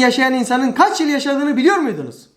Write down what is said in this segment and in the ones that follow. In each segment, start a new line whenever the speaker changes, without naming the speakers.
yaşayan insanın kaç yıl yaşadığını biliyor muydunuz?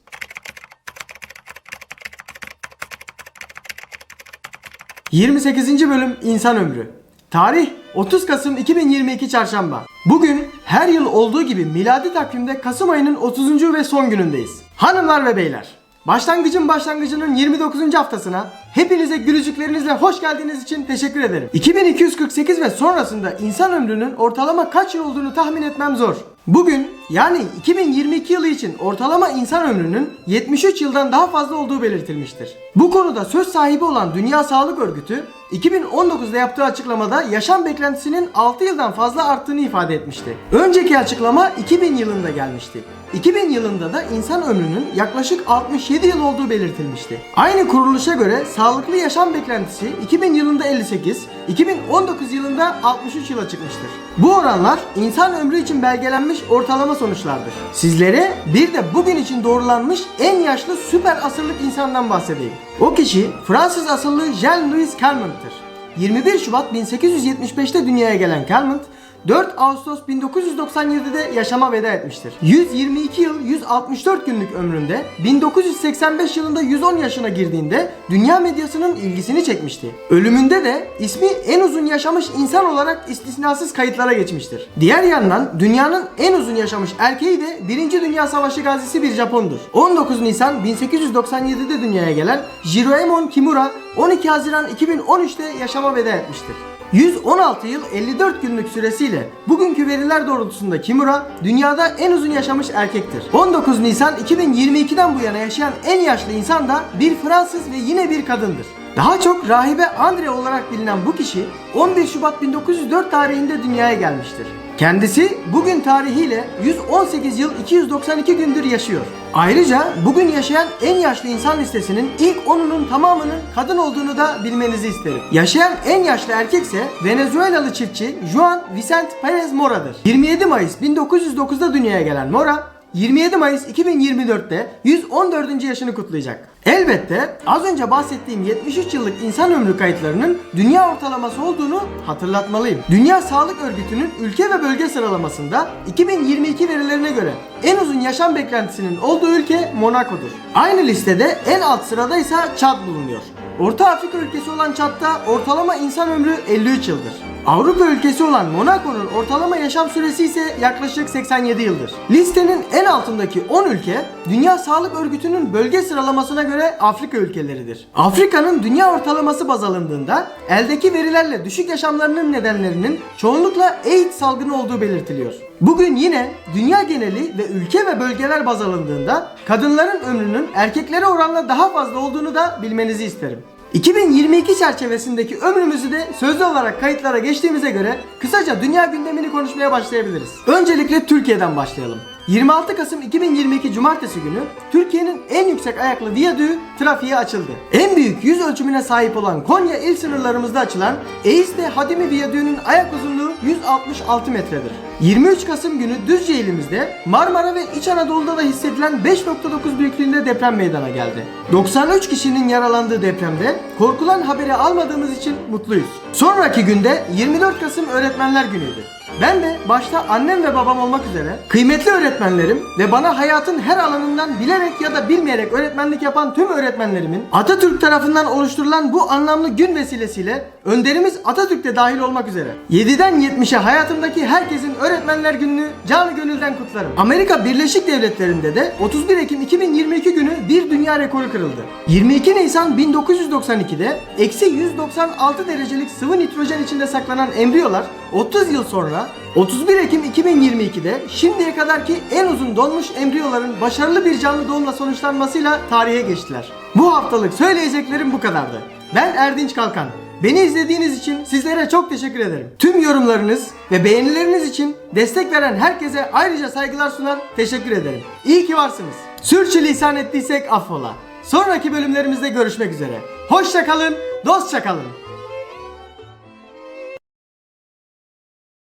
...28. bölüm İnsan Ömrü. Tarih 30 Kasım 2022 Çarşamba. Bugün her yıl olduğu gibi miladi takvimde Kasım ayının 30. ve son günündeyiz. Hanımlar ve beyler, başlangıcın başlangıcının 29. haftasına hepinize gülücüklerinizle hoş geldiğiniz için teşekkür ederim. 2248 ve sonrasında insan ömrünün ortalama kaç yıl olduğunu tahmin etmem zor. Bugün yani 2022 yılı için ortalama insan ömrünün 73 yıldan daha fazla olduğu belirtilmiştir. Bu konuda söz sahibi olan Dünya Sağlık Örgütü 2019'da yaptığı açıklamada yaşam beklentisinin 6 yıldan fazla arttığını ifade etmişti. Önceki açıklama 2000 yılında gelmişti. 2000 yılında da insan ömrünün yaklaşık 67 yıl olduğu belirtilmişti. Aynı kuruluşa göre sağlıklı yaşam beklentisi 2000 yılında 58, 2019 yılında 63 yıla çıkmıştır. Bu oranlar insan ömrü için belgelenmiş ortalama sonuçlardır. Sizlere bir de bugün için doğrulanmış en yaşlı süper asırlık insandan bahsedeyim. O kişi Fransız asıllı Jean-Louis Calment'tır. 21 Şubat 1875'te dünyaya gelen Calment, 4 Ağustos 1997'de yaşama veda etmiştir. 122 yıl 164 günlük ömründe 1985 yılında 110 yaşına girdiğinde dünya medyasının ilgisini çekmişti. Ölümünde de ismi en uzun yaşamış insan olarak istisnasız kayıtlara geçmiştir. Diğer yandan dünyanın en uzun yaşamış erkeği de 1. Dünya Savaşı gazisi bir Japondur. 19 Nisan 1897'de dünyaya gelen Jiroemon Kimura 12 Haziran 2013'te yaşama veda etmiştir. 116 yıl 54 günlük süresiyle bugünkü veriler doğrultusunda Kimura dünyada en uzun yaşamış erkektir. 19 Nisan 2022'den bu yana yaşayan en yaşlı insan da bir Fransız ve yine bir kadındır. Daha çok rahibe Andre olarak bilinen bu kişi 11 Şubat 1904 tarihinde dünyaya gelmiştir. Kendisi bugün tarihiyle 118 yıl 292 gündür yaşıyor. Ayrıca bugün yaşayan en yaşlı insan listesinin ilk 10'unun tamamının kadın olduğunu da bilmenizi isterim. Yaşayan en yaşlı erkekse Venezuelalı çiftçi Juan Vicente Perez Mora'dır. 27 Mayıs 1909'da dünyaya gelen Mora 27 Mayıs 2024'te 114. yaşını kutlayacak. Elbette az önce bahsettiğim 73 yıllık insan ömrü kayıtlarının dünya ortalaması olduğunu hatırlatmalıyım. Dünya Sağlık Örgütü'nün ülke ve bölge sıralamasında 2022 verilerine göre en uzun yaşam beklentisinin olduğu ülke Monaco'dur. Aynı listede en alt sırada ise Çad bulunuyor. Orta Afrika ülkesi olan Çad'da ortalama insan ömrü 53 yıldır. Avrupa ülkesi olan Monaco'nun ortalama yaşam süresi ise yaklaşık 87 yıldır. Listenin en altındaki 10 ülke Dünya Sağlık Örgütü'nün bölge sıralamasına göre Afrika ülkeleridir. Afrika'nın dünya ortalaması baz alındığında eldeki verilerle düşük yaşamlarının nedenlerinin çoğunlukla AIDS salgını olduğu belirtiliyor. Bugün yine dünya geneli ve ülke ve bölgeler baz alındığında kadınların ömrünün erkeklere oranla daha fazla olduğunu da bilmenizi isterim. 2022 çerçevesindeki ömrümüzü de sözlü olarak kayıtlara geçtiğimize göre kısaca dünya gündemini konuşmaya başlayabiliriz. Öncelikle Türkiye'den başlayalım. 26 Kasım 2022 Cumartesi günü Türkiye'nin en yüksek ayaklı viyadüğü trafiğe açıldı. En büyük yüz ölçümüne sahip olan Konya il sınırlarımızda açılan Eiste Hadimi Viyadüğü'nün ayak uzunluğu 166 metredir. 23 Kasım günü Düzce ilimizde Marmara ve İç Anadolu'da da hissedilen 5.9 büyüklüğünde deprem meydana geldi. 93 kişinin yaralandığı depremde korkulan haberi almadığımız için mutluyuz. Sonraki günde 24 Kasım Öğretmenler Günü'ydü. Ben de başta annem ve babam olmak üzere kıymetli öğretmenlerim ve bana hayatın her alanından bilerek ya da bilmeyerek öğretmenlik yapan tüm öğretmenlerimin Atatürk tarafından oluşturulan bu anlamlı gün vesilesiyle önderimiz Atatürk de dahil olmak üzere 7'den 70'e hayatımdaki herkesin öğretmenler gününü canı gönülden kutlarım. Amerika Birleşik Devletleri'nde de 31 Ekim 2022 günü bir dünya rekoru kırıldı. 22 Nisan 1992'de eksi 196 derecelik sıvı nitrojen içinde saklanan embriyolar 30 yıl sonra 31 Ekim 2022'de şimdiye kadarki en uzun donmuş embriyoların başarılı bir canlı doğumla sonuçlanmasıyla tarihe geçtiler. Bu haftalık söyleyeceklerim bu kadardı. Ben Erdinç Kalkan. Beni izlediğiniz için sizlere çok teşekkür ederim. Tüm yorumlarınız ve beğenileriniz için destek veren herkese ayrıca saygılar sunar, teşekkür ederim. İyi ki varsınız. Sürçülisan ettiysek affola. Sonraki bölümlerimizde görüşmek üzere. Hoşça kalın, dostça kalın.